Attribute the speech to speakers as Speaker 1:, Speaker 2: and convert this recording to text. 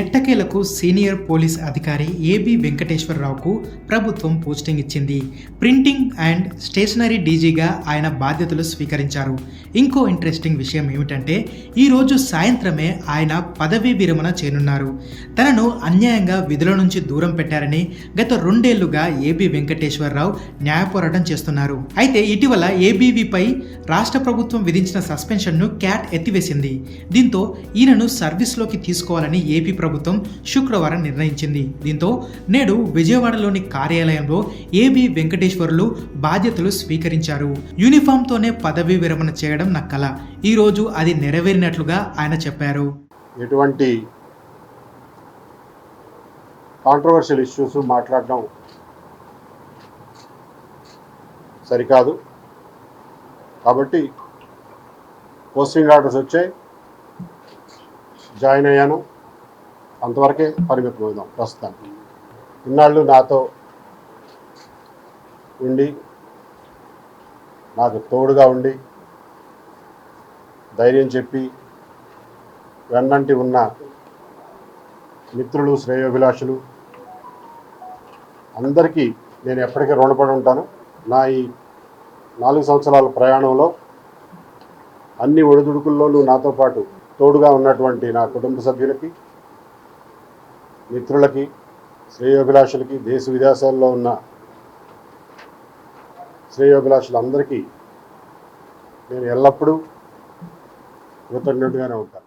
Speaker 1: ఎట్టకేలకు senior police అధికారి AB వెంకటేశ్వరరావుకు ప్రభుత్వం పోస్టింగ్ ఇచ్చింది. ప్రింటింగ్ అండ్ స్టేషనరీ డీజీగా ఆయన బాధ్యతలు స్వీకరించారు. ఇంకో ఇంట్రెస్టింగ్ విషయం ఏమిటంటే ఈరోజు సాయంత్రమే ఆయన పదవీ విరమణ చేయనున్నారు. తనను అన్యాయంగా విధుల నుంచి దూరం పెట్టారని గత రెండేళ్ళుగా ఏబి వెంకటేశ్వరరావు న్యాయ పోరాటం చేస్తున్నారు. అయితే ఇటీవల ఏబీవీపై రాష్ట్ర ప్రభుత్వం విధించిన సస్పెన్షన్ను క్యాట్ ఎత్తివేసింది. దీంతో ఈయనను సర్వీస్లోకి తీసుకోవాలని ఏపీ ప్రభుత్వం శుక్రవారం నిర్ణయించింది. దీంతో నేడు విజయవాడలోని కార్యాలయంలో ఏబి వెంకటేశ్వర్లు బాధ్యతలు స్వీకరించారు. యూనిఫామ్తోనే పదవీ విరమణ చేయడం నా కల ఈరోజు అది నెరవేరినట్లుగా ఆయన చెప్పారు.
Speaker 2: ఎటువంటి కాంట్రవర్షియల్ ఇష్యూస్ మాట్లాడడం సరికాదు. కాబట్టి పోస్టింగ్ ఆర్డర్స్ వచ్చాయి. జాయిన్ అయ్యాను. అంతవరకే పరిమితం అవుదాం ప్రస్తుతానికి. ఇన్నాళ్ళు నాతో ఉండి నాకు తోడుగా ఉండి ధైర్యం చెప్పి వెన్నంటి ఉన్న మిత్రులు శ్రేయోభిలాషులు అందరికీ నేను ఎప్పటికీ రుణపడి ఉంటాను. నా ఈ నాలుగు సంవత్సరాల ప్రయాణంలో అన్ని ఒడిదుడుకుల్లోనూ నాతో పాటు తోడుగా ఉన్నటువంటి నా కుటుంబ సభ్యులకి మిత్రులకి శ్రేయోభిలాషులకి దేశ విదేశాల్లో ఉన్న శ్రేయోభిలాషులందరికీ నేను ఎల్లప్పుడూ కృతజ్ఞుడిగానే ఉంటాను